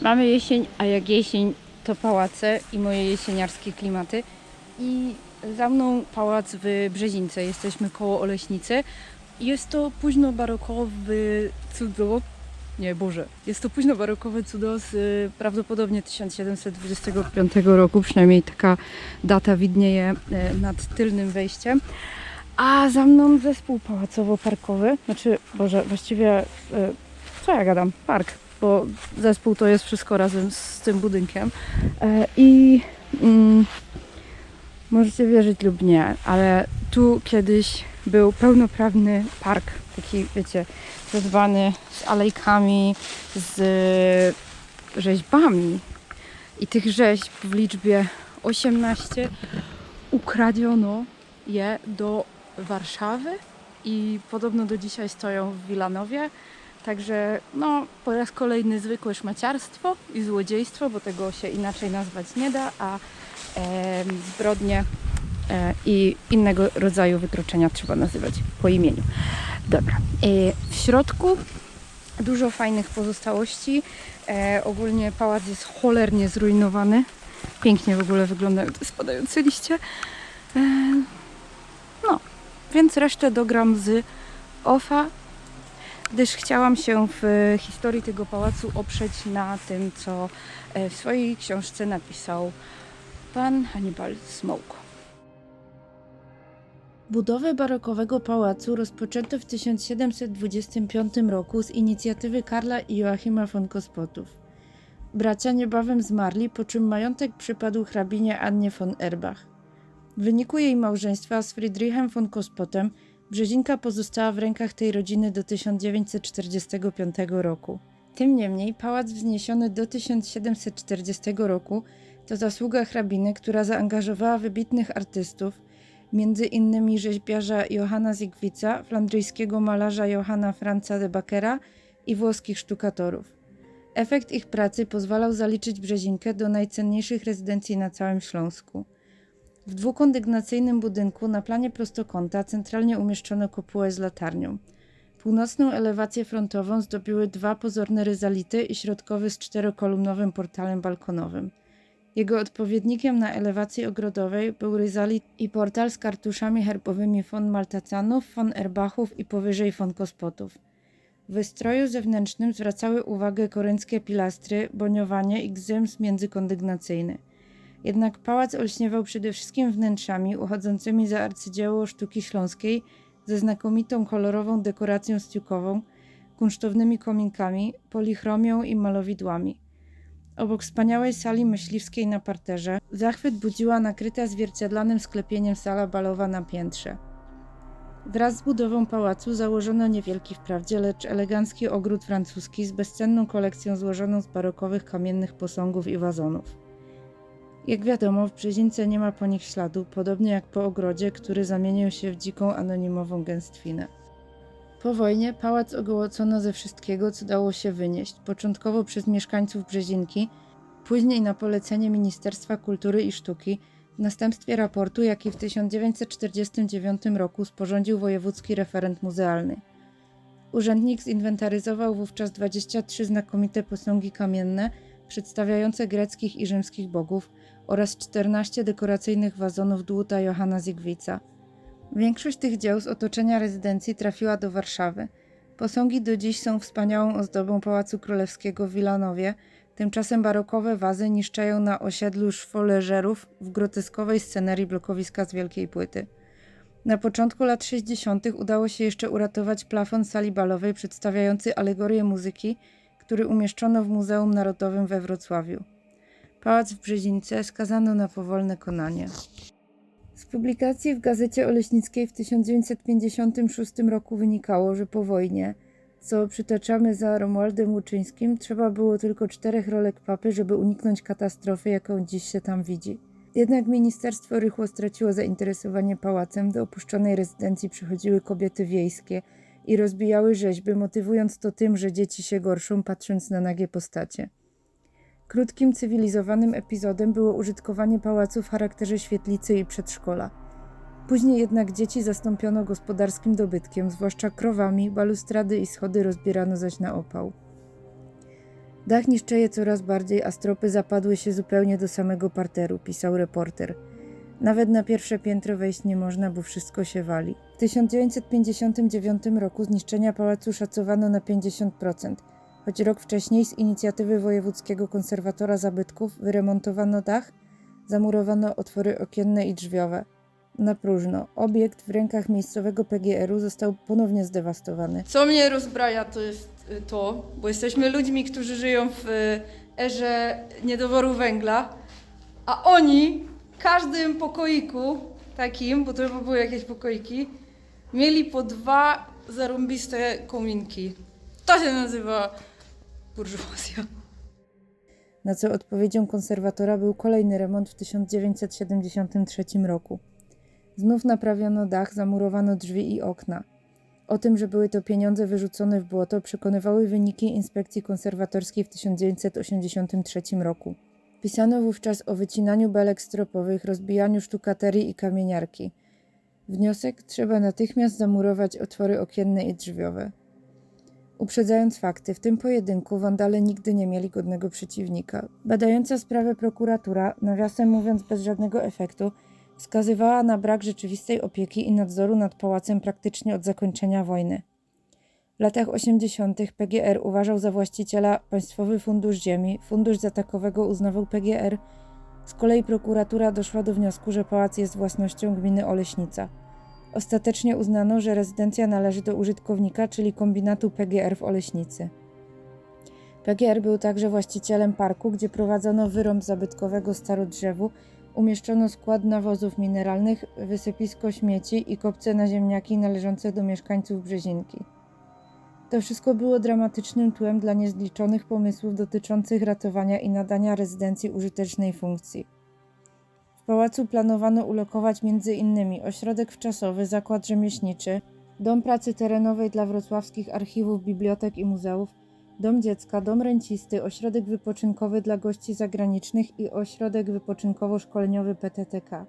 Mamy jesień, a jak jesień to pałace i moje jesieniarskie klimaty. I za mną pałac w Brzezince. Jesteśmy koło Oleśnicy. Jest to późno barokowy cudo. Nie, Boże. Jest to późno barokowe cudo z y, prawdopodobnie 1725 roku. Przynajmniej taka data widnieje e, nad tylnym wejściem. A za mną zespół pałacowo-parkowy. Znaczy, Boże, właściwie e, co ja gadam? Park, bo zespół to jest wszystko razem z tym budynkiem. E, I mm, możecie wierzyć lub nie, ale tu kiedyś był pełnoprawny park, taki wiecie, zadbany z alejkami, z rzeźbami. I tych rzeźb w liczbie 18 ukradziono je do Warszawy i podobno do dzisiaj stoją w Wilanowie. Także no, po raz kolejny zwykłe szmaciarstwo i złodziejstwo, bo tego się inaczej nazwać nie da, a em, zbrodnie e, i innego rodzaju wykroczenia trzeba nazywać po imieniu. Dobra. E, w środku dużo fajnych pozostałości. E, ogólnie pałac jest cholernie zrujnowany. Pięknie w ogóle wyglądają te spadające liście. E, no, więc resztę dogram z OFA, gdyż chciałam się w historii tego pałacu oprzeć na tym, co e, w swojej książce napisał pan Hannibal Smoke. Budowę barokowego pałacu rozpoczęto w 1725 roku z inicjatywy Karla i Joachima von Kospotów. Bracia niebawem zmarli, po czym majątek przypadł hrabinie Annie von Erbach. W wyniku jej małżeństwa z Friedrichem von Kospotem Brzezinka pozostała w rękach tej rodziny do 1945 roku. Tym niemniej pałac wzniesiony do 1740 roku to zasługa hrabiny, która zaangażowała wybitnych artystów, między innymi rzeźbiarza Johanna Zygwica, flandryjskiego malarza Johanna Franza de Bakera i włoskich sztukatorów. Efekt ich pracy pozwalał zaliczyć Brzezinkę do najcenniejszych rezydencji na całym Śląsku. W dwukondygnacyjnym budynku na planie prostokąta centralnie umieszczono kopułę z latarnią. Północną elewację frontową zdobiły dwa pozorne ryzality i środkowy z czterokolumnowym portalem balkonowym. Jego odpowiednikiem na elewacji ogrodowej był ryzalit i portal z kartuszami herbowymi von Maltacanów, von Erbachów i powyżej von Kospotów. W wystroju zewnętrznym zwracały uwagę korynckie pilastry, boniowanie i gzyms międzykondygnacyjny. Jednak pałac olśniewał przede wszystkim wnętrzami uchodzącymi za arcydzieło sztuki śląskiej ze znakomitą kolorową dekoracją stiukową, kunsztownymi kominkami, polichromią i malowidłami. Obok wspaniałej sali myśliwskiej na parterze zachwyt budziła nakryta zwierciadlanym sklepieniem sala balowa na piętrze. Wraz z budową pałacu założono niewielki wprawdzie, lecz elegancki ogród francuski z bezcenną kolekcją złożoną z barokowych kamiennych posągów i wazonów. Jak wiadomo, w Brzezince nie ma po nich śladu, podobnie jak po ogrodzie, który zamienił się w dziką anonimową gęstwinę. Po wojnie pałac ogołocono ze wszystkiego, co dało się wynieść, początkowo przez mieszkańców Brzezinki, później na polecenie Ministerstwa Kultury i Sztuki, w następstwie raportu, jaki w 1949 roku sporządził wojewódzki referent muzealny. Urzędnik zinwentaryzował wówczas 23 znakomite posągi kamienne przedstawiające greckich i rzymskich bogów oraz 14 dekoracyjnych wazonów dłuta Johanna Zygwica. Większość tych dzieł z otoczenia rezydencji trafiła do Warszawy. Posągi do dziś są wspaniałą ozdobą Pałacu Królewskiego w Wilanowie, tymczasem barokowe wazy niszczają na osiedlu szwoleżerów w groteskowej scenerii blokowiska z wielkiej płyty. Na początku lat 60. udało się jeszcze uratować plafon sali balowej przedstawiający alegorię muzyki, który umieszczono w Muzeum Narodowym we Wrocławiu. Pałac w Brzezince skazano na powolne konanie. Z publikacji w Gazecie Oleśnickiej w 1956 roku wynikało, że po wojnie, co przytaczamy za Romualdem Łuczyńskim, trzeba było tylko czterech rolek papy, żeby uniknąć katastrofy, jaką dziś się tam widzi. Jednak ministerstwo rychło straciło zainteresowanie pałacem, do opuszczonej rezydencji przychodziły kobiety wiejskie i rozbijały rzeźby, motywując to tym, że dzieci się gorszą, patrząc na nagie postacie. Krótkim, cywilizowanym epizodem było użytkowanie pałacu w charakterze świetlicy i przedszkola. Później jednak dzieci zastąpiono gospodarskim dobytkiem, zwłaszcza krowami, balustrady i schody rozbierano zaś na opał. Dach niszczeje coraz bardziej, a stropy zapadły się zupełnie do samego parteru, pisał reporter. Nawet na pierwsze piętro wejść nie można, bo wszystko się wali. W 1959 roku zniszczenia pałacu szacowano na 50%, choć rok wcześniej z inicjatywy wojewódzkiego konserwatora zabytków wyremontowano dach, zamurowano otwory okienne i drzwiowe. Na próżno. Obiekt w rękach miejscowego PGR-u został ponownie zdewastowany. Co mnie rozbraja, to jest y, to, bo jesteśmy ludźmi, którzy żyją w y, erze niedoboru węgla, a oni każdym pokoiku takim, bo to chyba były jakieś pokoiki, mieli po dwa zarąbiste kominki. To się nazywa burżuazja. na co odpowiedzią konserwatora był kolejny remont w 1973 roku. Znów naprawiono dach, zamurowano drzwi i okna. O tym, że były to pieniądze wyrzucone w błoto, przekonywały wyniki inspekcji konserwatorskiej w 1983 roku. Pisano wówczas o wycinaniu belek stropowych, rozbijaniu sztukaterii i kamieniarki. Wniosek trzeba natychmiast zamurować otwory okienne i drzwiowe. Uprzedzając fakty, w tym pojedynku wandale nigdy nie mieli godnego przeciwnika. Badająca sprawę prokuratura, nawiasem mówiąc bez żadnego efektu, wskazywała na brak rzeczywistej opieki i nadzoru nad pałacem praktycznie od zakończenia wojny. W latach 80. PGR uważał za właściciela Państwowy Fundusz Ziemi, fundusz zatakowego uznawał PGR. Z kolei prokuratura doszła do wniosku, że pałac jest własnością gminy Oleśnica. Ostatecznie uznano, że rezydencja należy do użytkownika, czyli kombinatu PGR w Oleśnicy. PGR był także właścicielem parku, gdzie prowadzono wyrąb zabytkowego starodrzewu, umieszczono skład nawozów mineralnych, wysypisko śmieci i kopce na ziemniaki należące do mieszkańców Brzezinki. To wszystko było dramatycznym tłem dla niezliczonych pomysłów dotyczących ratowania i nadania rezydencji użytecznej funkcji. W pałacu planowano ulokować m.in. ośrodek wczasowy, zakład rzemieślniczy, dom pracy terenowej dla wrocławskich archiwów, bibliotek i muzeów, dom dziecka, dom rencisty, ośrodek wypoczynkowy dla gości zagranicznych i ośrodek wypoczynkowo-szkoleniowy PTTK.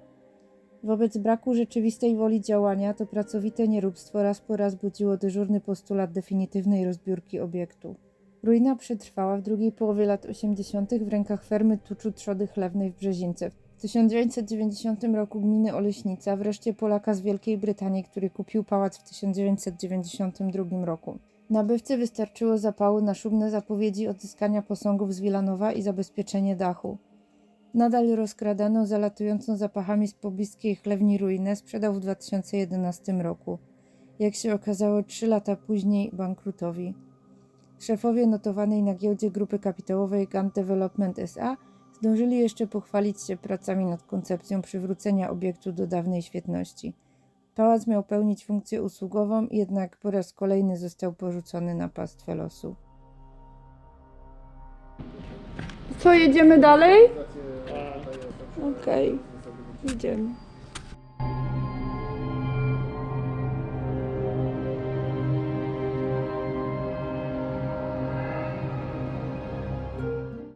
Wobec braku rzeczywistej woli działania to pracowite nieróbstwo raz po raz budziło dyżurny postulat definitywnej rozbiórki obiektu. Ruina przetrwała w drugiej połowie lat 80. w rękach fermy tuczu trzody chlewnej w Brzezince. W 1990 roku gminy Oleśnica, wreszcie Polaka z Wielkiej Brytanii, który kupił pałac w 1992 roku. Nabywcy wystarczyło zapału na szumne zapowiedzi odzyskania posągów z Wilanowa i zabezpieczenie dachu. Nadal rozkradano zalatującą zapachami z pobliskiej chlewni ruinę sprzedał w 2011 roku. Jak się okazało, trzy lata później bankrutowi. Szefowie notowanej na giełdzie grupy kapitałowej Gant Development SA zdążyli jeszcze pochwalić się pracami nad koncepcją przywrócenia obiektu do dawnej świetności. Pałac miał pełnić funkcję usługową, jednak po raz kolejny został porzucony na pastwę losu. Co, jedziemy dalej? Okej, idziemy.